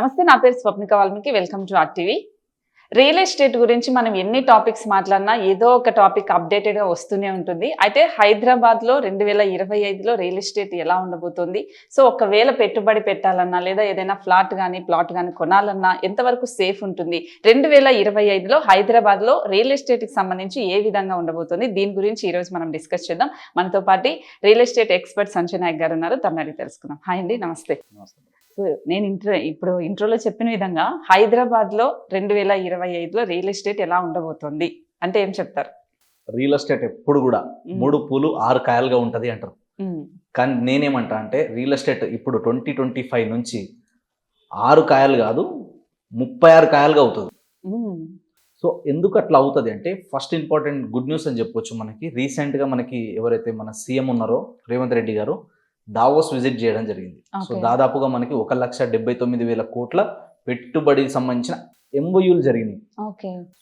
నమస్తే నా పేరు Swapnika Valmiki. Welcome to R TV real estate గురించి మనం ఎన్ని టాపిక్స్ మాట్లాడినా ఏదో ఒక టాపిక్ అప్డేటెడ్గా వస్తూనే ఉంటుంది. అయితే హైదరాబాద్లో రెండు వేల ఇరవై ఐదులో రియల్ ఎస్టేట్ ఎలా ఉండబోతుంది? సో ఒకవేళ పెట్టుబడి పెట్టాలన్నా లేదా ఏదైనా ఫ్లాట్ కానీ ప్లాట్ కానీ కొనాలన్నా ఎంతవరకు సేఫ్ ఉంటుంది? రెండు వేల ఇరవై ఐదులో హైదరాబాద్లో రియల్ ఎస్టేట్కి సంబంధించి ఏ విధంగా ఉండబోతుంది? దీని గురించి ఈరోజు మనం డిస్కస్ చేద్దాం. మనతో పాటు real estate expert Sanjay Nayak garu ఉన్నారు. తన తెలుసుకుందాం. హాయ్ అండి నమస్తే. నమస్తే. నేను ఇంట్రో ఇప్పుడు ఇంట్రోలో చెప్పిన విధంగా హైదరాబాద్లో రెండు వేల ఇరవై ఐదులో రియల్ ఎస్టేట్ ఎలా ఉండబోతుంది అంటే ఏం చెప్తారు రియల్ ఎస్టేట్ ఎప్పుడు కూడా. మూడు పూలు ఆరు కాయలుగా ఉంటది అంటారు. కానీ నేనేమంటా అంటే రియల్ ఎస్టేట్ ఇప్పుడు ట్వంటీ ట్వంటీ ఫైవ్ నుంచి ఆరు కాయలు కాదు ముప్పై ఆరు కాయలుగా అవుతుంది. సో ఎందుకు అట్లా అవుతుంది అంటే ఫస్ట్ ఇంపార్టెంట్ గుడ్ న్యూస్ అని చెప్పొచ్చు మనకి రీసెంట్గా మనకి ఎవరైతే మన సీఎం ఉన్నారో రేవంత్ రెడ్డి గారు దావోస్ విజిట్ చేయడం జరిగింది. సో. దాదాపుగా మనకి ఒక లక్ష డెబ్బై తొమ్మిది వేల కోట్ల పెట్టుబడికి సంబంధించిన ఎంఓయూలు జరిగినాయి.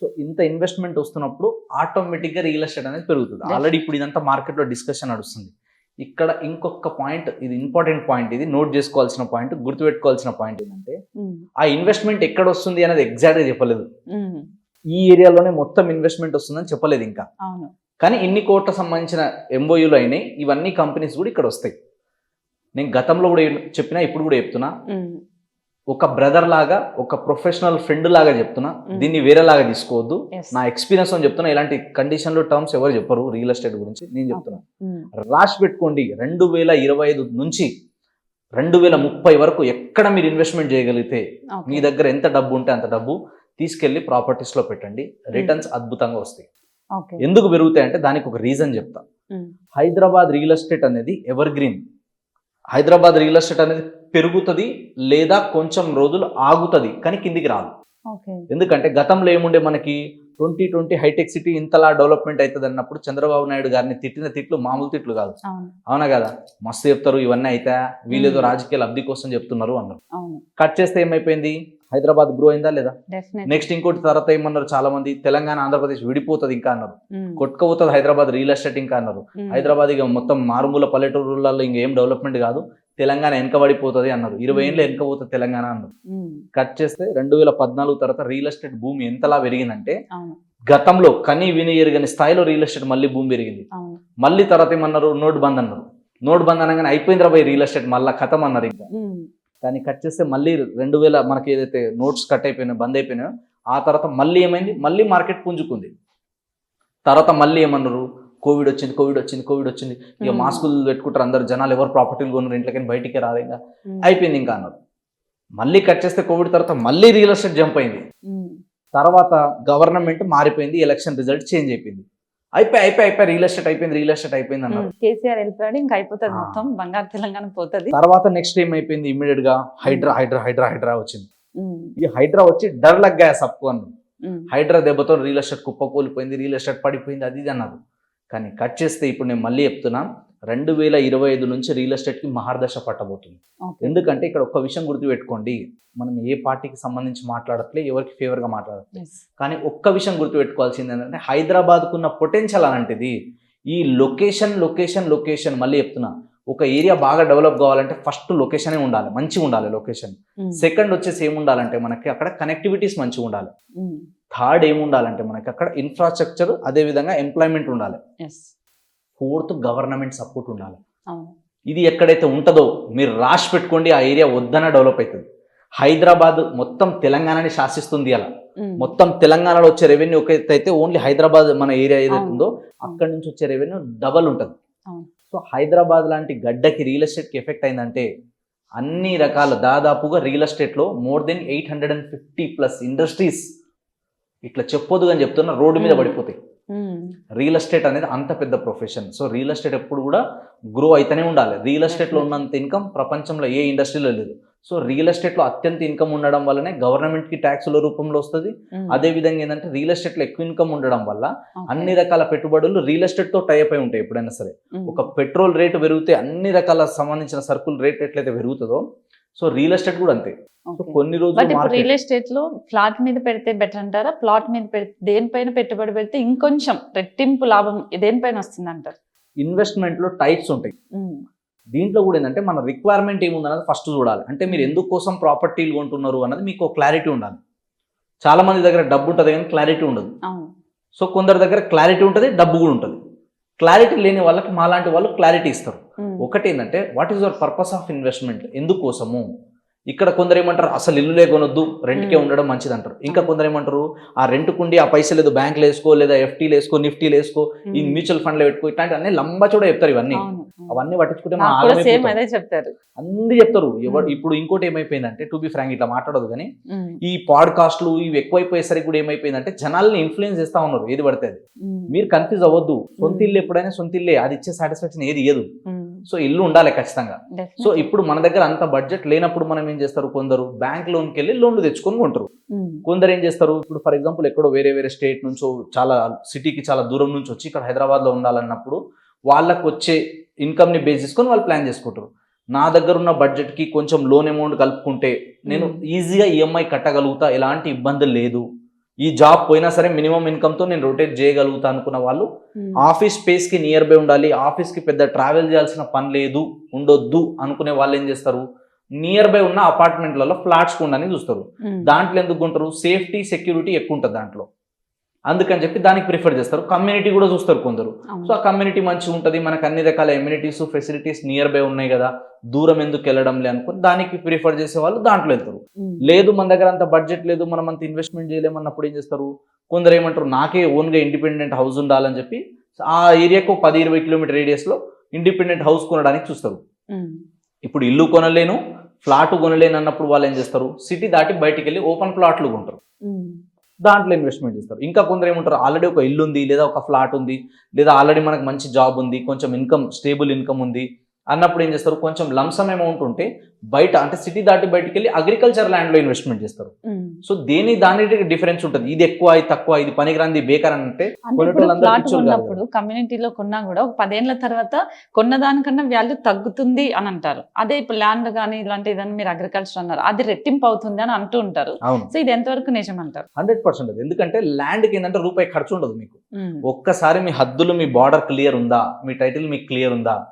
సో ఇంత ఇన్వెస్ట్మెంట్ వస్తున్నప్పుడు ఆటోమేటిక్గా రియల్ ఎస్టేట్ అనేది పెరుగుతుంది. ఆల్రెడీ ఇప్పుడు ఇదంతా మార్కెట్లో డిస్కషన్ నడుస్తుంది. ఇక్కడ ఇంకొక పాయింట్ ఇది ఇంపార్టెంట్ పాయింట్ ఇది నోట్ చేసుకోవాల్సిన పాయింట్ గుర్తుపెట్టుకోవాల్సిన పాయింట్ ఏంటంటే. ఆ ఇన్వెస్ట్మెంట్ ఎక్కడ వస్తుంది అనేది ఎగ్జాక్ట్గా చెప్పలేదు. మ్మ్. ఈ ఏరియాలోనే మొత్తం ఇన్వెస్ట్మెంట్ వస్తుందని చెప్పలేదు ఇంకా. కానీ ఇన్ని కోట్ల సంబంధించిన ఎంఓయూలు అయినాయి. ఇవన్నీ కంపెనీస్ కూడా ఇక్కడ వస్తాయి. నేను గతంలో కూడా చెప్పినా ఇప్పుడు కూడా చెప్తున్నా. ఒక బ్రదర్ లాగా ఒక ప్రొఫెషనల్ ఫ్రెండ్ లాగా చెప్తున్నా. దీన్ని వేరేలాగా తీసుకోవద్దు. నా ఎక్స్పీరియన్స్ అని చెప్తున్నా. ఇలాంటి కండిషన్లు టర్మ్స్ ఎవరు చెప్పరు. రియల్ ఎస్టేట్ గురించి నేను చెప్తున్నా. రాసి పెట్టుకోండి. రెండు వేల ఇరవై ఐదు నుంచి రెండు వేల ముప్పై వరకు ఎక్కడ మీరు ఇన్వెస్ట్మెంట్ చేయగలిగితే. మీ దగ్గర ఎంత డబ్బు ఉంటే అంత డబ్బు తీసుకెళ్ళి ప్రాపర్టీస్లో పెట్టండి. రిటర్న్స్ అద్భుతంగా వస్తాయి. ఎందుకు పెరుగుతాయి అంటే దానికి ఒక రీజన్ చెప్తా. హైదరాబాద్ రియల్ ఎస్టేట్ అనేది evergreen Hyderabad real estate అనేది పెరుగుతుంది లేదా కొంచెం రోజులు ఆగుతుంది కానీ కిందికి రాదు. ఎందుకంటే గతంలో ఏముండే మనకి ట్వంటీ ట్వంటీ హైటెక్ సిటీ ఇంతలా డెవలప్మెంట్ అవుతుంది అన్నప్పుడు చంద్రబాబు నాయుడు గారిని తిట్టిన తిట్లు మామూలు తిట్లు కాదు. అవును. కదా? మస్తు చెప్తారు ఇవన్నీ అయితే వీళ్ళేదో. రాజకీయ లబ్ధి కోసం చెప్తున్నారు అన్నారు. కట్ చేస్తే ఏమైపోయింది? హైదరాబాద్ గ్రో అయిందా లేదా? నెక్స్ట్ ఇంకోటి తర్వాత ఏమన్నారు చాలా మంది తెలంగాణ ఆంధ్రప్రదేశ్ విడిపోతుంది ఇంకా అన్నారు. కొట్టుకపోతుంది హైదరాబాద్ రియల్ ఎస్టేట్ ఇంకా అన్నారు. హైదరాబాద్ ఇక మొత్తం మారుమూల పల్లెటూరులలో ఇంకా ఏం డెవలప్మెంట్ కాదు. తెలంగాణ వెనకబడిపోతుంది అన్నారు. ఇరవై ఏళ్ళు వెనకపోతుంది తెలంగాణ అన్నారు. కట్ చేస్తే రెండు వేల పద్నాలుగు తర్వాత రియల్ ఎస్టేట్ భూమి ఎంతలా పెరిగిందంటే గతంలో కని విని ఎరగని స్థాయిలో రియల్ ఎస్టేట్ మళ్ళీ భూమి పెరిగింది. మళ్ళీ తర్వాత ఏమన్నారు? నోట్ బంద్ అన్నారు. నోట్ బంద్ అనగానే అయిపోయింది రాబోయే రియల్ ఎస్టేట్ మళ్ళీ కథం అన్నారు ఇంకా. కానీ కట్ చేస్తే మళ్ళీ రెండు వేల మనకి ఏదైతే నోట్స్ కట్ అయిపోయినాయో బంద్ అయిపోయినాయో ఆ తర్వాత మళ్ళీ ఏమైంది? మళ్ళీ మార్కెట్ పుంజుకుంది. తర్వాత మళ్ళీ ఏమన్నారు? కోవిడ్ వచ్చింది కోవిడ్ వచ్చింది కోవిడ్ వచ్చింది. ఇక. మాస్కులు పెట్టుకుంటారు అందరు జనాలు ఎవరు ప్రాపర్టీలు కొన్నారు ఇంట్లోకి బయటికి రాదు ఇంకా. అయిపోయింది ఇంకా అన్నారు. మళ్ళీ కట్ చేస్తే కోవిడ్ తర్వాత మళ్ళీ రియల్ ఎస్టేట్ జంప్ అయింది. తర్వాత గవర్నమెంట్ మారిపోయింది ఎలక్షన్ రిజల్ట్ చేంజ్ అయిపోయింది. అయిపోయి అయిపోయి అయిపోయి రియల్ ఎస్టేట్ అయిపోయింది రియల్ ఎస్టేట్ అయిపోయింది అన్నారు. కేసీఆర్ వెళ్ళిపోయాడు ఇంకా అయిపోతుంది. మొత్తం బంగారు తెలంగాణ పోతుంది తర్వాత నెక్స్ట్ ఏం అయిపోయింది ఇమీడియట్గా హైడ్రా హైడ్రా హైడ్రా హైడ్రా వచ్చింది. ఈ హైడ్రా వచ్చి డర్ లగ్గా సప్పు అన్నారు మ్మ్. హైడ్రా దెబ్బతో రియల్ ఎస్టేట్ కుప్పకూలిపోయింది రియల్ ఎస్టేట్ పడిపోయింది అది ఇది అన్నారు కానీ కట్ చేస్తే ఇప్పుడు నేను మళ్ళీ చెప్తున్నా రెండు వేల ఇరవై ఐదు నుంచి రియల్ ఎస్టేట్కి మహర్దశ పట్టబోతుంది. ఎందుకంటే ఇక్కడ ఒక్క విషయం గుర్తుపెట్టుకోండి మనం ఏ పార్టీకి సంబంధించి మాట్లాడట్లే ఎవరికి ఫేవర్గా మాట్లాడట్లే Yes. కానీ ఒక్క విషయం గుర్తుపెట్టుకోవాల్సింది ఏంటంటే హైదరాబాద్కు ఉన్న పొటెన్షియల్ అలాంటిది ఈ లొకేషన్ లొకేషన్ లొకేషన్ మళ్ళీ చెప్తున్నా ఒక ఏరియా బాగా డెవలప్ కావాలంటే ఫస్ట్ లొకేషనే ఉండాలి మంచిగా ఉండాలి లొకేషన్. సెకండ్ వచ్చేసి ఏముండాలంటే మనకి అక్కడ కనెక్టివిటీస్ మంచిగా ఉండాలి. థర్డ్ ఏముండాలంటే మనకి అక్కడ ఇన్ఫ్రాస్ట్రక్చర్ అదేవిధంగా ఎంప్లాయ్మెంట్ ఉండాలి Yes. ఫోర్త్ గవర్నమెంట్ సపోర్ట్ ఉండాలి ఇది ఎక్కడైతే ఉంటుందో మీరు రాసి పెట్టుకోండి ఆ ఏరియా వద్దన డెవలప్ అవుతుంది హైదరాబాద్ మొత్తం తెలంగాణని శాసిస్తుంది అలా. మొత్తం తెలంగాణలో వచ్చే రెవెన్యూ అయితే ఓన్లీ హైదరాబాద్ మన ఏరియా ఏదైతే. ఉందో అక్కడి నుంచి వచ్చే రెవెన్యూ డబల్ ఉంటుంది. సో హైదరాబాద్ లాంటి గడ్డకి రియల్ ఎస్టేట్కి ఎఫెక్ట్ అయిందంటే అన్ని రకాల దాదాపుగా రియల్ ఎస్టేట్లో more than eight hundred and fifty plus industries ఇట్లా చెప్పొద్దు అని చెప్తున్నా రోడ్డు మీద. పడిపోతాయి. రియల్ ఎస్టేట్ అనేది అంత పెద్ద ప్రొఫెషన్ సో రియల్ ఎస్టేట్ ఎప్పుడు కూడా గ్రో అయితేనే ఉండాలి. రియల్ ఎస్టేట్లో ఉన్నంత ఇన్కమ్ ప్రపంచంలో ఏ ఇండస్ట్రీలో లేదు. సో రియల్ ఎస్టేట్లో అత్యంత ఇన్కమ్ ఉండడం వల్లనే గవర్నమెంట్కి ట్యాక్సుల రూపంలో వస్తుంది. మ్మ్. అదే విధంగా ఏంటంటే రియల్ ఎస్టేట్లో ఎక్కువ ఇన్కమ్ ఉండడం వల్ల. అన్ని రకాల పెట్టుబడులు రియల్ ఎస్టేట్తో టైప్ అయి ఉంటాయి ఎప్పుడైనా సరే. మ్మ్. ఒక పెట్రోల్ రేటు పెరిగితే అన్ని రకాల సంబంధించిన సరుకుల రేట్ ఎట్లయితే పెరుగుతుందో సో రియల్ ఎస్టేట్ కూడా అంతే. కొన్ని రోజులు రియల్ ఎస్టేట్లో ఫ్లాట్ మీద పెడితే బెటర్ అంటారా? ప్లాట్ మీద పెడితే దేనిపైన పెట్టుబడి పెడితే ఇంకొంచెం రెట్టింపు లాభం దేనిపైన వస్తుంది అంటారు ఇన్వెస్ట్మెంట్లో టైప్స్ ఉంటాయి. దీంట్లో కూడా ఏంటంటే మన రిక్వైర్మెంట్ ఏముందన్నది ఫస్ట్ చూడాలి. అంటే మీరు ఎందుకు కోసం ప్రాపర్టీలు కొంటున్నారు అన్నది మీకు క్లారిటీ ఉండాలి. చాలా మంది దగ్గర డబ్బు ఉంటుంది కానీ క్లారిటీ ఉండదు. సో కొందరి దగ్గర క్లారిటీ ఉంటుంది డబ్బు కూడా ఉంటుంది. క్లారిటీ లేని వాళ్ళకి మాలాంటి వాళ్ళు క్లారిటీ ఇస్తారు. ఒకటి ఏంటంటే what is your purpose of investment? ఎందుకోసము? ఇక్కడ కొందరు ఏమంటారు అసలు ఇల్లులే కొనొద్దు రెంట్కే. ఉండడం మంచిది అంటారు ఇంకా. కొందరు ఏమంటారు ఆ రెంట్ కుండి ఆ పైసలు ఏదో బ్యాంకులు వేసుకో లేదా ఎఫ్టీలు వేసుకో నిఫ్టీలు వేసుకో ఈ. మ్యూచువల్ ఫండ్లు పెట్టుకో ఇట్లాంటి అన్ని లంబచూడ చెప్తారు ఇవన్నీ అవును. అవన్నీ పట్టించుకుంటే చెప్తారు అన్ని చెప్తారు. ఇప్పుడు ఇంకోటి ఏమైపోయిందంటే టు బి ఫ్రాంక్ ఇట్లా మాట్లాడదు కానీ. ఈ పాడ్కాస్ట్లు ఇవి ఎక్కువైపోయేసరికి కూడా ఏమైపోయిందంటే జనాల్ని ఇన్ఫ్లుయెన్స్ చేస్తా ఉన్నారు ఏది పడితే అది. మీరు కన్ఫ్యూజ్ అవ్వద్దు సొంత. ఇల్లు ఎప్పుడైనా సొంత ఇల్లే అది ఇచ్చే సాటిస్ఫాక్షన్ ఏది ఇయ్యదు ఉమ్. సో ఇల్లు ఉండాలి ఖచ్చితంగా. సో ఇప్పుడు మన దగ్గర అంత బడ్జెట్ లేనప్పుడు మనం ఏం చేస్తారు కొందరు బ్యాంక్ లోన్కి వెళ్ళి లోన్లు తెచ్చుకొని కొంటారు ఉమ్. కొందరు ఏం చేస్తారు ఇప్పుడు ఫర్ ఎగ్జాంపుల్ ఎక్కడో వేరే వేరే స్టేట్ నుంచో చాలా సిటీకి చాలా దూరం నుంచి వచ్చి ఇక్కడ హైదరాబాద్లో ఉండాలన్నప్పుడు వాళ్ళకు వచ్చే ఇన్కమ్ని బేస్ చేసుకొని వాళ్ళు ప్లాన్ చేసుకుంటారు నా దగ్గర ఉన్న బడ్జెట్కి కొంచెం లోన్ అమౌంట్ కలుపుకుంటే నేను Hmm. ఈజీగా ఈఎంఐ కట్టగలుగుతా ఎలాంటి ఇబ్బంది లేదు ఈ జాబ్ పోయినా సరే మినిమం ఇన్కమ్తో నేను రొటేట్ చేయగలుగుతా అనుకున్న వాళ్ళు. ఆఫీస్ స్పేస్కి నియర్ బై ఉండాలి ఆఫీస్కి పెద్ద ట్రావెల్ చేయాల్సిన పని లేదు ఉండొద్దు అనుకునే వాళ్ళు ఏం చేస్తారు నియర్ బై ఉన్న అపార్ట్మెంట్లలో ఫ్లాట్స్ ఉండని చూస్తారు. దాంట్లో ఎందుకు కొంటారు సేఫ్టీ సెక్యూరిటీ ఎక్కువ ఉంటుంది దాంట్లో అందుకని చెప్పి దానికి ప్రిఫర్ చేస్తారు. కమ్యూనిటీ కూడా చూస్తారు కొందరు. సో ఆ కమ్యూనిటీ మంచిగా ఉంటుంది. మనకు అన్ని రకాల ఎమ్యూనిటీస్ ఫెసిలిటీస్ నియర్ బై ఉన్నాయి కదా. దూరం ఎందుకు వెళ్ళడం లే అనుకుని దానికి ప్రిఫర్ చేసే వాళ్ళు దాంట్లో వెళ్తారు. లేదు మన దగ్గర అంత బడ్జెట్ లేదు. మనం అంత ఇన్వెస్ట్మెంట్ చేయలేమన్నప్పుడు ఏం చేస్తారు? కొందరు ఏమంటారు నాకే ఓన్గా ఇండిపెండెంట్ హౌస్ ఉండాలని చెప్పి ఆ ఏరియాకు పది ఇరవై కిలోమీటర్ రేడియస్లో ఇండిపెండెంట్ హౌస్ కొనడానికి చూస్తారు. ఇప్పుడు ఇల్లు కొనలేను ఫ్లాట్ కొనలేను అన్నప్పుడు వాళ్ళు ఏం చేస్తారు? సిటీ దాటి బయటికి వెళ్ళి ఓపెన్ ప్లాట్లు కొంటారు. దాంట్లో ఇన్వెస్ట్మెంట్ చేస్తారు. ఇంకా కొందరు ఏమంటారు ఆల్రెడీ ఒక ఇల్లు ఉంది లేదా ఒక ఫ్లాట్ ఉంది లేదా ఆల్రెడీ మనకు మంచి జాబ్ ఉంది కొంచెం ఇన్కమ్ స్టేబుల్ ఇన్కమ్ ఉంది అన్నప్పుడు ఏం చేస్తారు? కొంచెం లంసమ్ అమౌంట్ ఉంటే బయట అంటే సిటీ దాటి బయటికి వెళ్ళి అగ్రికల్చర్ ల్యాండ్లో ఇన్వెస్ట్మెంట్ చేస్తారు. సో దేని దానికి డిఫరెన్స్ ఉంటుంది? ఇది ఎక్కువ ఇది తక్కువ ఇది పనికిరాంది బేకార్ అని అంటే కమ్యూనిటీలో కొన్నా కూడా ఒక పదేళ్ళ తర్వాత కొన్న దానికన్నా వాల్యూ తగ్గుతుంది అని అంటారు. అదే ఇప్పుడు ల్యాండ్ కానీ ఇలాంటి ఏదైనా మీరు అగ్రికల్చర్ అన్నారు అది రెట్టింపు అవుతుంది అని అంటూ ఉంటారు. సో ఇది ఎంతవరకు నిజం అంటారు? హండ్రెడ్ పర్సెంట్ ఎందుకంటే ల్యాండ్కి ఏంటంటే రూపాయి ఖర్చు ఉండదు మీకు. ఒక్కసారి మీ హద్దులు మీ బార్డర్ క్లియర్ ఉందా? మీ టైటిల్ మీకు క్లియర్ ఉందా?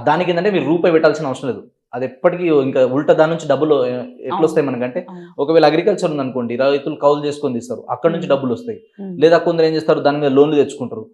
దానికి ఏంటంటే మీరు రూపాయి పెట్టాల్సిన అవసరం లేదు. అది ఎప్పటికీ ఇంకా ఉల్టా దాని నుంచి డబ్బులు ఎట్లా వస్తాయి మనకంటే. ఒకవేళ అగ్రికల్చర్ ఉందనుకోండి రైతులు కౌలు చేసుకొని తీస్తారు. అక్కడ నుంచి. డబ్బులు వస్తాయి. లేదా కొందరు ఏం చేస్తారు? దాని మీద లోన్లు తెచ్చుకుంటారు.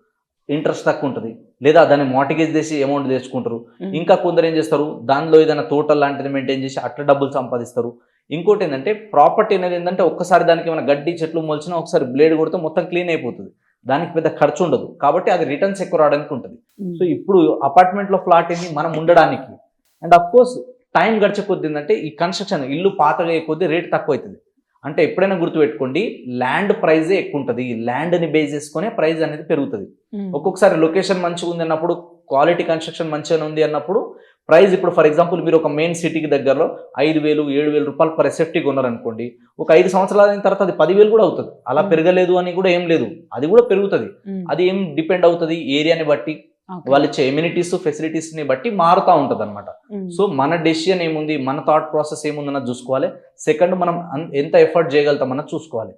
ఇంట్రెస్ట్ తక్కువ ఉంటుంది. లేదా దాన్ని మార్టిగేజ్ చేసి అమౌంట్ తెచ్చుకుంటారు. ఇంకా కొందరు ఏం చేస్తారు? దానిలో ఏదైనా తోటల్ లాంటిది మెయింటైన్ చేసి అట్లా డబ్బులు సంపాదిస్తారు. ఇంకోటి ఏంటంటే ప్రాపర్టీ అనేది ఏంటంటే ఒక్కసారి దానికి ఏమైనా గడ్డి చెట్లు మొలిచినా ఒకసారి బ్లేడ్ కొడితే మొత్తం క్లీన్ అయిపోతుంది. దానికి పెద్ద ఖర్చు ఉండదు. కాబట్టి అది రిటర్న్స్ ఎక్కువ రావడానికి ఉంటుంది. ఉమ్. సో ఇప్పుడు అపార్ట్మెంట్లో ఫ్లాట్ ఏంది మనం ఉండడానికి అండ్ అఫ్ కోర్స్ టైం గడిచే కొద్ది ఏంటంటే ఈ కన్స్ట్రక్షన్ ఇల్లు పాతగా అయ్యే కొద్దీ రేట్ తక్కువ అవుతుంది అంటే ఎప్పుడైనా గుర్తుపెట్టుకోండి ల్యాండ్ ప్రైజే ఎక్కువ ఉంటుంది. ల్యాండ్ని బేస్ చేసుకునే ప్రైస్ అనేది పెరుగుతుంది. ఉమ్. ఒక్కొక్కసారి లొకేషన్ మంచిగా ఉంది అన్నప్పుడు క్వాలిటీ కన్స్ట్రక్షన్ మంచిగా ఉంది అన్నప్పుడు ప్రైస్ ఇప్పుడు ఫర్ ఎగ్జాంపుల్ మీరు ఒక మెయిన్ సిటీకి దగ్గరలో ఐదు వేలు ఏడు వేలు రూపాయలు పర్ సేఫ్టీ కొన్నారనుకోండి ఒక ఐదు సంవత్సరాల అయిన తర్వాత అది పదివేలు కూడా అవుతుంది అలా. పెరగలేదు అని కూడా ఏం లేదు అది కూడా పెరుగుతుంది. అది ఏం డిపెండ్ అవుతుంది ఏరియాని బట్టి. వాళ్ళు ఇచ్చే ఎమ్యూనిటీస్ ఫెసిలిటీస్ని బట్టి మారుతూ ఉంటది అనమాట ఉమ్. సో మన డెసిషన్ ఏముంది? మన థాట్ ప్రాసెస్ ఏముందన్నది చూసుకోవాలి. సెకండ్ మనం ఎంత ఎఫర్ట్ చేయగలుగుతాం అన్నది చూసుకోవాలి.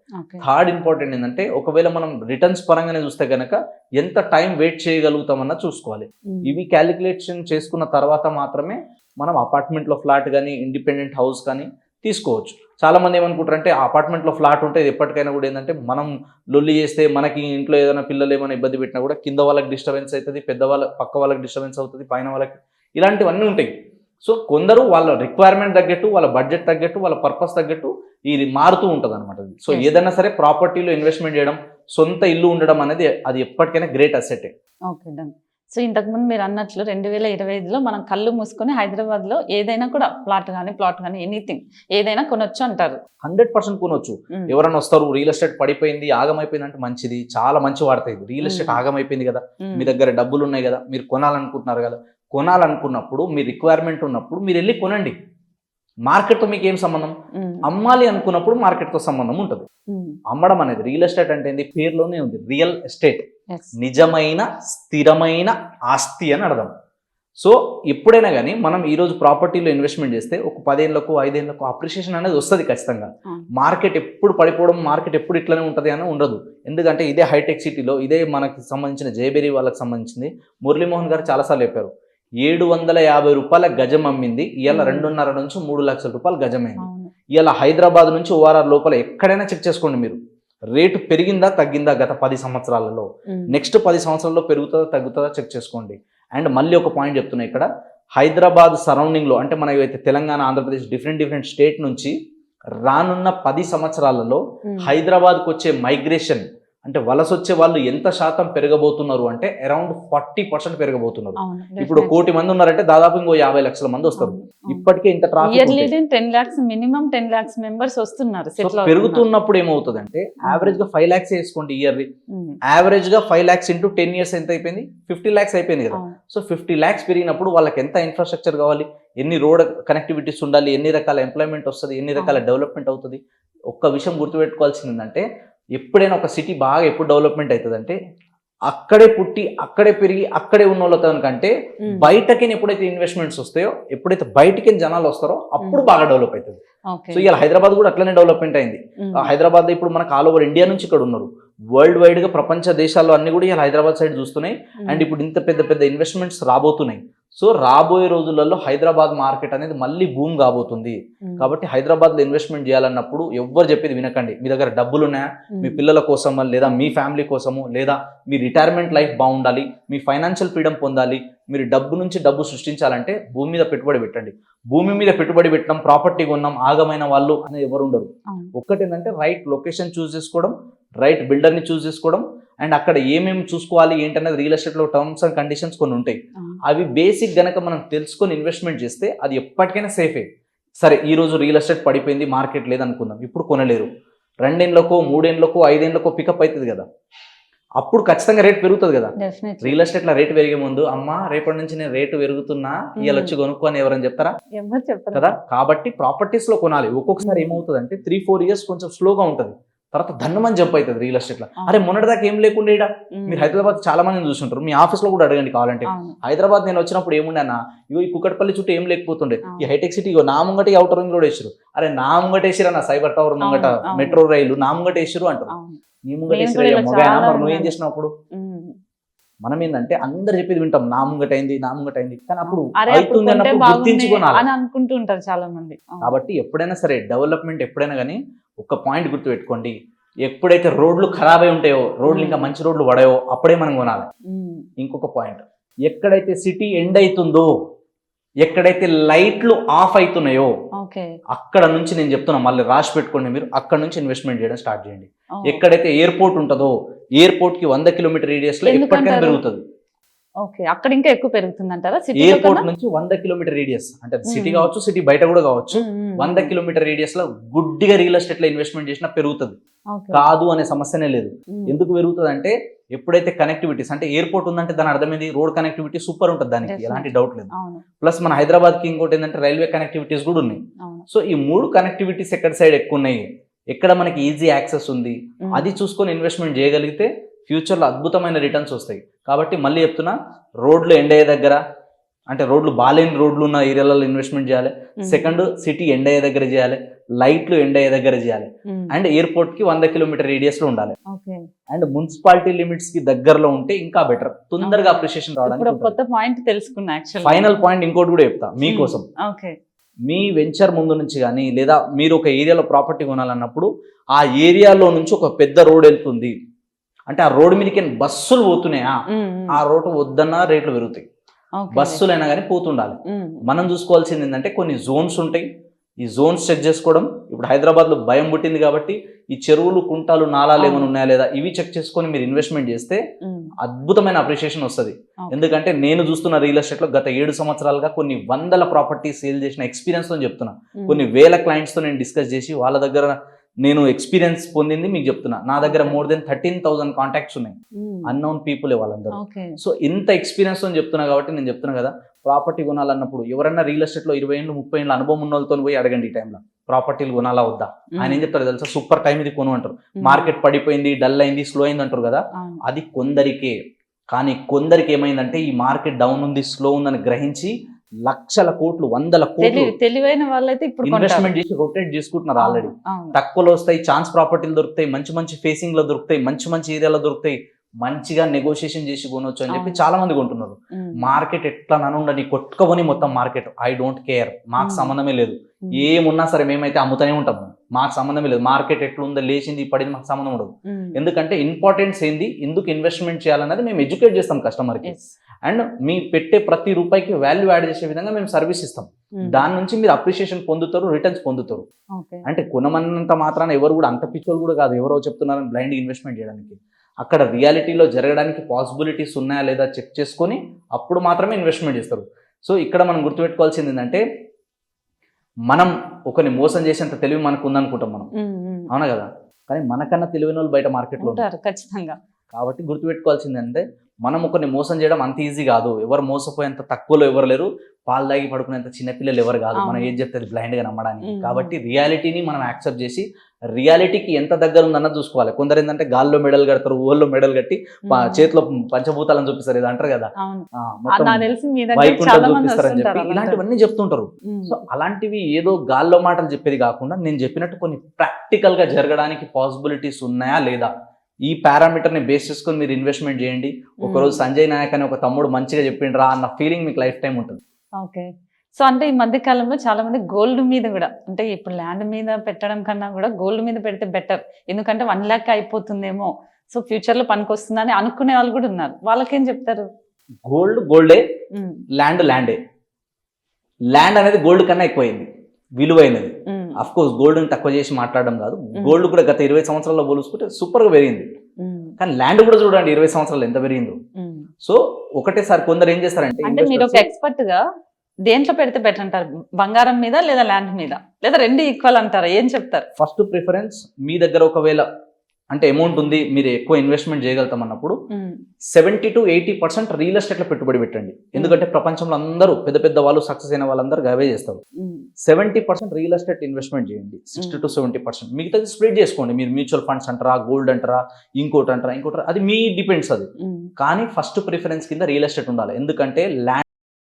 థర్డ్ ఇంపార్టెంట్ ఏంటంటే ఒకవేళ మనం రిటర్న్స్ పరంగానే చూస్తే కనుక ఎంత టైం వెయిట్ చేయగలుగుతాం అన్నది చూసుకోవాలి. ఉమ్. ఇవి క్యాలిక్యులేషన్ చేసుకున్న తర్వాత మాత్రమే మనం అపార్ట్మెంట్లో ఫ్లాట్ కానీ ఇండిపెండెంట్ హౌస్ కానీ తీసుకోవచ్చు. చాలా మంది ఏమనుకుంటారు అంటే అపార్ట్మెంట్లో ఫ్లాట్ ఉంటే ఎప్పటికైనా కూడా ఏంటంటే మనం లొల్లి చేస్తే మనకి ఇంట్లో ఏదైనా పిల్లలు ఏమైనా ఇబ్బంది పెట్టినా కూడా కింద వాళ్ళకి డిస్టర్బెన్స్ అవుతుంది పెద్ద వాళ్ళ పక్క వాళ్ళకి డిస్టర్బెన్స్ అవుతుంది పైన వాళ్ళకి ఇలాంటివన్నీ ఉంటాయి. సో కొందరు వాళ్ళ రిక్వైర్మెంట్ తగ్గట్టు వాళ్ళ బడ్జెట్ తగ్గట్టు వాళ్ళ పర్పస్ తగ్గట్టు ఇది మారుతూ ఉంటుంది అనమాట సో. ఏదైనా సరే ప్రాపర్టీలో ఇన్వెస్ట్మెంట్ చేయడం సొంత ఇల్లు ఉండడం అనేది అది ఎప్పటికైనా great asset okay done so ఇంతకుముందు మీరు అన్నట్లు రెండు వేల ఇరవై ఐదులో మనం కళ్ళు మూసుకొని హైదరాబాద్లో ఏదైనా కూడా ప్లాట్ కానీ ప్లాట్ కానీ ఎనీథింగ్ ఏదైనా కొనొచ్చు అంటారు. హండ్రెడ్ పర్సెంట్ కొనవచ్చు ఉమ్. ఎవరైనా వస్తారు రియల్ ఎస్టేట్ పడిపోయింది ఆగమైపోయింది అంటే మంచిది. చాలా మంచి ఇది. Real estate. ఆగమైపోయింది కదా. మీ దగ్గర డబ్బులు ఉన్నాయి కదా. మీరు కొనాలనుకుంటున్నారు కదా. కొనాలనుకున్నప్పుడు మీ రిక్వైర్మెంట్ ఉన్నప్పుడు మీరు వెళ్ళి కొనండి. మార్కెట్తో మీకు ఏం సంబంధం. అమ్మాలి అనుకున్నప్పుడు మార్కెట్తో సంబంధం ఉంటుంది. అమ్మడం అనేది రియల్ ఎస్టేట్ అంటే ఏంది? పేరులోనే ఉంది. Real estate. నిజమైన స్థిరమైన ఆస్తి అని అర్థం. సో ఎప్పుడైనా కానీ మనం ఈరోజు ప్రాపర్టీలో ఇన్వెస్ట్మెంట్ చేస్తే ఒక పదేళ్ళకు ఐదేళ్ళకు అప్రిషియేషన్ అనేది వస్తుంది ఖచ్చితంగా. మార్కెట్ ఎప్పుడు పడిపోవడం మార్కెట్ ఎప్పుడు ఇట్లనే ఉంటుంది అని ఉండదు. ఎందుకంటే ఇదే హైటెక్ సిటీలో ఇదే మనకి సంబంధించిన జయబెరీ వాళ్ళకి సంబంధించింది. మురళీమోహన్ గారు చాలాసార్లు చెప్పారు. ఏడు వందల యాభై రూపాయల గజం అమ్మింది. ఇవాళ. రెండున్నర నుంచి మూడు లక్షల రూపాయలు గజం అయింది అవును. ఇలా హైదరాబాద్ నుంచి ఓఆర్ఆర్ లోపల ఎక్కడైనా చెక్ చేసుకోండి మీరు. రేటు పెరిగిందా తగ్గిందా గత పది సంవత్సరాలలో. నెక్స్ట్ పది సంవత్సరాల్లో పెరుగుతుందా తగ్గుతుందా చెక్ చేసుకోండి. అండ్ మళ్ళీ ఒక పాయింట్ చెప్తున్నా ఇక్కడ. హైదరాబాద్ సరౌండింగ్లో అంటే మన ఏవైతే Telangana Andhra Pradesh different different state నుంచి రానున్న పది సంవత్సరాలలో. హైదరాబాద్కు వచ్చే మైగ్రేషన్ అంటే వలస వచ్చే వాళ్ళు ఎంత శాతం పెరగబోతున్నారు అంటే అరౌండ్ ఫార్టీ పర్సెంట్ పెరగబోతున్నారు. ఇప్పుడు కోటి మంది ఉన్నారంటే దాదాపు ఇంకో యాభై లక్షల మంది వస్తారు. ఇప్పటికే ఇంత traffic ten lakhs minimum ten lakhs members వస్తున్నారు పెరుగుతున్నప్పుడు ఏమవుతుంది అంటే యావరేజ్గా ఫైవ్ లాక్స్ వేసుకోండి ఇయర్లీ యావరేజ్గా five lakhs into ten years ఎంత అయిపోయింది? ఫిఫ్టీ లాక్స్ అయిపోయింది కదా. సో ఫిఫ్టీ ల్యాక్స్ పెరిగినప్పుడు వాళ్ళకి ఎంత ఇన్ఫ్రాస్ట్రక్చర్ కావాలి? ఎన్ని రోడ్ కనెక్టివిటీస్ ఉండాలి? ఎన్ని రకాల ఎంప్లాయ్మెంట్ వస్తుంది? ఎన్ని రకాల డెవలప్మెంట్ అవుతుంది? ఒక్క విషయం గుర్తుపెట్టుకోవాల్సింది ఏంటంటే ఎప్పుడైనా ఒక సిటీ బాగా ఎప్పుడు డెవలప్మెంట్ అవుతుంది అంటే అక్కడే పుట్టి అక్కడే పెరిగి అక్కడే ఉన్న వాళ్ళతో కంటే బయటకి ఎప్పుడైతే ఇన్వెస్ట్మెంట్స్ వస్తాయో ఎప్పుడైతే బయటికి జనాలు వస్తారో అప్పుడు బాగా డెవలప్ అవుతుంది. సో ఇవాళ హైదరాబాద్ కూడా అట్లనే డెవలప్మెంట్ అయింది. హైదరాబాద్ ఇప్పుడు మనకు ఆల్ ఓవర్ ఇండియా నుంచి ఇక్కడ ఉన్నారు. వరల్డ్ వైడ్గా ప్రపంచ దేశాల్లో అన్ని కూడా ఇలా హైదరాబాద్ సైడ్ చూస్తున్నాయి. అండ్ ఇప్పుడు ఇంత పెద్ద పెద్ద ఇన్వెస్ట్మెంట్స్ రాబోతున్నాయి. సో రాబోయే రోజులలో హైదరాబాద్ మార్కెట్ అనేది మళ్ళీ భూమి కాబోతుంది. కాబట్టి హైదరాబాద్లో ఇన్వెస్ట్మెంట్ చేయాలన్నప్పుడు ఎవ్వరు చెప్పేది వినకండి. మీ దగ్గర డబ్బులు ఉన్నాయా మీ పిల్లల కోసమా? లేదా మీ ఫ్యామిలీ కోసము? లేదా మీ రిటైర్మెంట్ లైఫ్ బాగుండాలి? మీ ఫైనాన్షియల్ ఫ్రీడమ్ పొందాలి? మీరు డబ్బు నుంచి డబ్బు సృష్టించాలంటే భూమి మీద పెట్టుబడి పెట్టండి. భూమి మీద పెట్టుబడి పెట్టడం ప్రాపర్టీ కొన్నాం ఆగమైన వాళ్ళు అనేది ఎవరు ఉండరు. ఒక్కటి ఏంటంటే రైట్ లొకేషన్ చూస్ చేసుకోవడం రైట్ బిల్డర్ని చూస్ చేసుకోవడం అండ్ అక్కడ ఏమేమి చూసుకోవాలి ఏంటనేది రియల్ ఎస్టేట్లో టర్మ్స్ అండ్ కండిషన్స్ కొన్ని ఉంటాయి. అవి బేసిక్ గనక మనం తెలుసుకొని ఇన్వెస్ట్మెంట్ చేస్తే అది ఎప్పటికైనా సేఫే సరే ఈ రోజు రియల్ ఎస్టేట్ పడిపోయింది మార్కెట్ లేదనుకుందాం. ఇప్పుడు కొనలేరు. రెండేళ్ళకో మూడేళ్ళకో ఐదేళ్ళకో పికప్ అవుతుంది కదా. అప్పుడు ఖచ్చితంగా రేట్ పెరుగుతుంది కదా. రియల్ ఎస్టేట్లో రేట్ పెరిగే ముందు అమ్మా రేపటి నుంచి నేను రేటు పెరుగుతున్నా ఇవాళ వచ్చి కొనుక్కో అని ఎవరైనా చెప్తారా? కదా? కాబట్టి ప్రాపర్టీస్లో కొనాలి. ఒక్కొక్కసారి ఏమవుతుంది అంటే త్రీ ఫోర్ ఇయర్స్ కొంచెం స్లోగా ఉంటుంది. తర్వాత ధన్నమని జంప్ అవుతుంది రియల్ ఎస్టేట్లో. అరే మొన్నటిదాకా ఏం లేకుండా. మీరు హైదరాబాద్ చాలా మందిని చూసుంటారు. మీ ఆఫీస్లో కూడా అడగండి కావాలంటే. హైదరాబాద్ నేను వచ్చినప్పుడు ఏముండే అన్న? ఇగో ఈ కుక్కట్పల్లి చుట్టూ ఏం లేకపోతుండే. ఈ హైటెక్ సిటీ ఇగో నా ముంగట అవుటర్ రింగ్ రోడ్ వేసారు అరే నా ముంగట వేసిరు అన్న సైబర్ టవర్ ముంగట. మెట్రో రైలు నా ముంగట వేసిరు అంటారు. నీ ముంగట వేసిరు మరి నువ్వేం ఉమ్. మనం ఏంటంటే అందరు చెప్పేది వింటాం నా ముంగట అయింది నా ముంగట అయింది కానీ అప్పుడు అవుతుంది కొంటే అన్నప్పుడు బాగుంది గుర్తించుకోనాలి? అని అనుకుంటూ ఉంటారు చాలా మంది. కాబట్టి ఎప్పుడైనా సరే డెవలప్మెంట్ ఎప్పుడైనా కానీ ఒక పాయింట్ గుర్తుపెట్టుకోండి. ఎప్పుడైతే రోడ్లు ఖరాబ్ అయి ఉంటాయో రోడ్లు ఇంకా మంచి రోడ్లు పడాయో అప్పుడే మనం కొనాలి. ఇంకొక పాయింట్. ఎక్కడైతే సిటీ ఎండ్ అవుతుందో ఎక్కడైతే లైట్లు ఆఫ్ అవుతున్నాయో అక్కడ నుంచి నేను చెప్తున్నా మళ్ళీ రాసి పెట్టుకోండి మీరు అక్కడ నుంచి ఇన్వెస్ట్మెంట్ చేయడం స్టార్ట్ చేయండి. ఎక్కడైతే ఎయిర్పోర్ట్ ఉంటుందో ఎయిర్పోర్ట్కి వంద కిలోమీటర్ రేడియస్లో ఎప్పటికైనా? పెరుగుతుంది. ఓకే. అక్కడ ఇంకా ఎక్కువ పెరుగుతుంది అంటారా సిటీ ఎయిర్పోర్ట్ నుంచి వంద కిలోమీటర్ రేడియస్ అంటే సిటీ. కావచ్చు సిటీ బయట కూడా కావచ్చు. వంద కిలోమీటర్ రేడియస్లో గుడ్డిగా రియల్ ఎస్టేట్లో ఇన్వెస్ట్మెంట్ చేసినా పెరుగుతుంది. కాదు అనే సమస్యనే లేదు. ఎందుకు పెరుగుతుంది అంటే ఎప్పుడైతే కనెక్టివిటీస్ అంటే ఎయిర్పోర్ట్ ఉందంటే దాని అర్థమైంది రోడ్ కనెక్టివిటీ సూపర్ ఉంటుంది దానికి. ఎలాంటి డౌట్ లేదు. ప్లస్ మన హైదరాబాద్కి ఇంకోటి ఏంటంటే రైల్వే కనెక్టివిటీస్ కూడా ఉన్నాయి. సో ఈ మూడు కనెక్టివిటీస్ ఎక్కడ సైడ్ ఎక్కువ ఉన్నాయి? ఎక్కడ మనకి ఈజీ యాక్సెస్ ఉంది. అది చూసుకొని ఇన్వెస్ట్మెంట్ చేయగలిగితే ఫ్యూచర్లో అద్భుతమైన రిటర్న్స్ వస్తాయి. కాబట్టి మళ్ళీ చెప్తున్నా రోడ్లు ఎండ్ అయ్యే దగ్గర అంటే రోడ్లు బాలేని రోడ్లు ఉన్న ఏరియాలలో ఇన్వెస్ట్మెంట్ చేయాలి. సెకండ్ సిటీ ఎండ్ అయ్యే దగ్గర చేయాలి. లైట్లు ఎండ్ అయ్యే దగ్గర చేయాలి. అండ్ ఎయిర్పోర్ట్కి వంద కిలోమీటర్ రేడియస్లో ఉండాలి. అండ్ మున్సిపాలిటీ లిమిట్స్కి దగ్గరలో ఉంటే ఇంకా బెటర్ తొందరగా. అప్రిషియేషన్ రావడానికి కొత్త పాయింట్ తెలుసుకున్నా యాక్చువల్ ఫైనల్ పాయింట్ ఇంకోటి కూడా చెప్తా మీకోసం. మీ వెంచర్ ముందు నుంచి కానీ లేదా మీరు ఒక ఏరియాలో ప్రాపర్టీ కొనాలన్నప్పుడు ఆ ఏరియాలో నుంచి ఒక పెద్ద రోడ్ వెళ్తుంది. అంటే ఆ రోడ్ మీదకి బస్సులు పోతున్నాయా? ఆ రోడ్డు వద్దన్నా రేట్లు పెరుగుతాయి. బస్సులైనా కానీ పోతుండాలి. మనం చూసుకోవాల్సింది ఏంటంటే కొన్ని జోన్స్ ఉంటాయి. ఈ జోన్స్ చెక్ చేసుకోవడం ఇప్పుడు హైదరాబాద్లో భయం పుట్టింది కాబట్టి ఈ చెరువులు కుంటాలు నాలాలు ఏమైనా ఉన్నాయా లేదా ఇవి చెక్ చేసుకొని మీరు ఇన్వెస్ట్మెంట్ చేస్తే అద్భుతమైన అప్రిషియేషన్ వస్తుంది. ఎందుకంటే నేను చూస్తున్న రియల్ ఎస్టేట్లో గత ఏడు సంవత్సరాలుగా కొన్ని వందల ప్రాపర్టీ సేల్ చేసిన ఎక్స్పీరియన్స్తో చెప్తున్నా కొన్ని వేల clients తో నేను డిస్కస్ చేసి వాళ్ళ దగ్గర నేను ఎక్స్పీరియన్స్ పొందింది మీకు చెప్తున్నా. నా దగ్గర more than thirteen thousand contacts ఉన్నాయి. అన్నోన్ పీపుల్ వాళ్ళందరూ. సో ఇంత ఎక్స్పీరియన్స్ అని చెప్తున్నా కాబట్టి నేను చెప్తున్నా కదా ప్రాపర్టీ కొనాలన్నప్పుడు ఎవరన్నా రియల్ ఎస్టేట్లో ఇరవై ఏళ్ళు ముప్పై ఏళ్ళు అనుభవం ఉన్న వాళ్ళతో పోయి అడగండి ఈ టైంలో ప్రాపర్టీలు కొనాలా వద్దా? ఆయన ఏం చెప్తారు తెలుసా? సూపర్ టైం ఇది కొను అంటారు. మార్కెట్ పడిపోయింది డల్ అయింది స్లో అయింది అంటారు కదా? అది కొందరికే. కానీ కొందరికి ఏమైందంటే ఈ మార్కెట్ డౌన్ ఉంది స్లో ఉందని గ్రహించి లక్షల కోట్లు వందల కోట్లు తెలివి తెలివైన వాళ్ళైతే ఇప్పుడు. ఇన్వెస్ట్మెంట్ చేసి రొటేట్ చేసుకుంటున్నారు ఆల్రెడీ. తక్కువలో వస్తాయి ఛాన్స్ ప్రాపర్టీలు దొరుకుతాయి మంచి మంచి ఫేసింగ్లో దొరుకుతాయి మంచి మంచి ఏరియాలో దొరుకుతాయి మంచిగా నెగోషియేషన్ చేసి కొనవచ్చు అని చెప్పి. చాలా మంది కొంటున్నారు. మార్కెట్ ఎట్లా నన్ను కొట్టుకోని మొత్తం మార్కెట్ ఐ డోంట్ కేర్ మాకు. సంబంధమే లేదు. ఏమున్నా సరే మేమైతే అమ్ముతూనే ఉంటాం. మాకు సంబంధమే లేదు. మార్కెట్ ఎట్లుందో లేచింది పడింది మాకు సంబంధం ఉండదు. ఎందుకంటే ఇంపార్టెన్స్ ఏంది? ఎందుకు ఇన్వెస్ట్మెంట్ చేయాలన్నది మేము ఎడ్యుకేట్ చేస్తాం కస్టమర్కి అండ్ మీ పెట్టే ప్రతి రూపాయికి వాల్యూ యాడ్ చేసే విధంగా మేము సర్వీస్ ఇస్తాం. దాని నుంచి మీరు అప్రిషియేషన్ పొందుతారు రిటర్న్స్ పొందుతారు. అంటే కొనమన్నంత మాత్రాన ఎవరు కూడా అంత పిచ్చోళ్ళు కూడా కాదు. ఎవరో చెప్తున్నారని బ్లైండ్ ఇన్వెస్ట్మెంట్ చేయడానికి. అక్కడ రియాలిటీలో జరగడానికి పాసిబిలిటీస్ ఉన్నాయా లేదా చెక్ చేసుకొని అప్పుడు మాత్రమే ఇన్వెస్ట్మెంట్ చేస్తారు. సో ఇక్కడ మనం గుర్తుపెట్టుకోవాల్సింది ఏంటంటే మనం ఒకరిని మోసం చేసేంత తెలివి మనకు ఉందనుకుంటాం మనం అవునా కదా? కానీ మనకన్నా తెలివైన వాళ్ళు బయట మార్కెట్లో ఖచ్చితంగా. కాబట్టి గుర్తుపెట్టుకోవాల్సింది అంటే మనం ఒకరిని మోసం చేయడం అంత ఈజీ కాదు. ఎవరు మోసపోయేంత తక్కువలో ఎవరు లేరు. పాలు దాగి పడుకునేంత చిన్నపిల్లలు ఎవరు కాదు. మనం. ఏం చెప్తే బ్లైండ్గా నమ్మడానికి. మ్మ్. కాబట్టి రియాలిటీని మనం యాక్సెప్ట్ చేసి రియాలిటీకి ఎంత దగ్గర ఉందన్నది చూసుకోవాలి. కొందరు ఏంటంటే గాల్లో మెడల్ కడతారు ఊళ్ళో మెడల్ కట్టి. చేతిలో పంచభూతాలను చూపిస్తారు. ఇది అంటారు కదా? వైకుంఠం చూపిస్తారని వస్తుంటారు చెప్పి ఇలాంటివన్నీ చెప్తుంటారు. సో అలాంటివి ఏదో గాల్లో మాటలు చెప్పేది కాకుండా నేను చెప్పినట్టు కొన్ని ప్రాక్టికల్గా జరగడానికి పాసిబిలిటీస్ ఉన్నాయా లేదా? ఈ పారామీటర్ని బేస్ చేసుకొని మీరు ఇన్వెస్ట్మెంట్ చేయండి. ఒకరోజు సంజయ్ నాయక్ అని ఒక తమ్ముడు మంచిగా చెప్పిండ్రా అన్న ఫీలింగ్ మీకు లైఫ్ టైం ఉంటుంది. ఓకే సో అంటే ఈ మధ్య కాలంలో చాలా మంది గోల్డ్ మీద కూడా అంటే ఇప్పుడు ల్యాండ్ మీద పెట్టడం కన్నా కూడా గోల్డ్ మీద పెడితే బెటర్ ఎందుకంటే వన్ ల్యాక్ అయిపోతుందేమో. సో ఫ్యూచర్లో పనికొస్తుందని అనుకునే వాళ్ళు కూడా ఉన్నారు. వాళ్ళకేం చెప్తారు? గోల్డ్ గోల్డే ల్యాండ్ ల్యాండే ల్యాండ్ అనేది గోల్డ్ కన్నా ఎక్కువైంది. విలువైనది. ఉమ్, అఫ్ కోర్స్ గోల్డ్ తక్కువ చేసి మాట్లాడడం కాదు. గోల్డ్ కూడా గత ఇరవై సంవత్సరాల్లో పోలుసుకుంటే సూపర్గా పెరిగింది. ఉమ్, కానీ ల్యాండ్ కూడా చూడండి ఇరవై సంవత్సరాలు ఎంత పెరిగిందో. సో ఒకటేసారి కొందరు ఏం చేస్తారంటే అంటే మీరు ఒక ఎక్స్పర్ట్గా దేంట్లో పెడితే బెటర్ అంటారు? బంగారం మీద లేదా ల్యాండ్ మీద? లేదా రెండు ఈక్వల్ అంటారా? ఏం చెప్తారు? ఫస్ట్ ప్రిఫరెన్స్ మీ దగ్గర ఒకవేళ అంటే అమౌంట్ ఉంది మీరు ఎక్కువ ఇన్వెస్ట్మెంట్ చేయగలుగుతాం అన్నప్పుడు seventy to eighty percent real ఎస్టేట్లో పెట్టుబడి పెట్టండి. ఎందుకంటే ప్రపంచంలో అందరూ పెద్ద పెద్ద వాళ్ళు సక్సెస్ అయిన వాళ్ళందరూ అవే చేస్తారు. Seventy percent real estate investment చేయండి. సిక్స్టీ టు సెవెంటీ పర్సెంట్ మిగతాది స్ప్రెడ్ చేసుకోండి. మీరు మ్యూచువల్ ఫండ్స్ అంటారా గోల్డ్ అంటారా ఇంకోటి అంటారా ఇంకోటి అది మీ డిపెండ్స్ అది. కానీ ఫస్ట్ ప్రిఫరెన్స్ కింద రియల్ ఎస్టేట్ ఉండాలి. ఎందుకంటే ల్యాండ్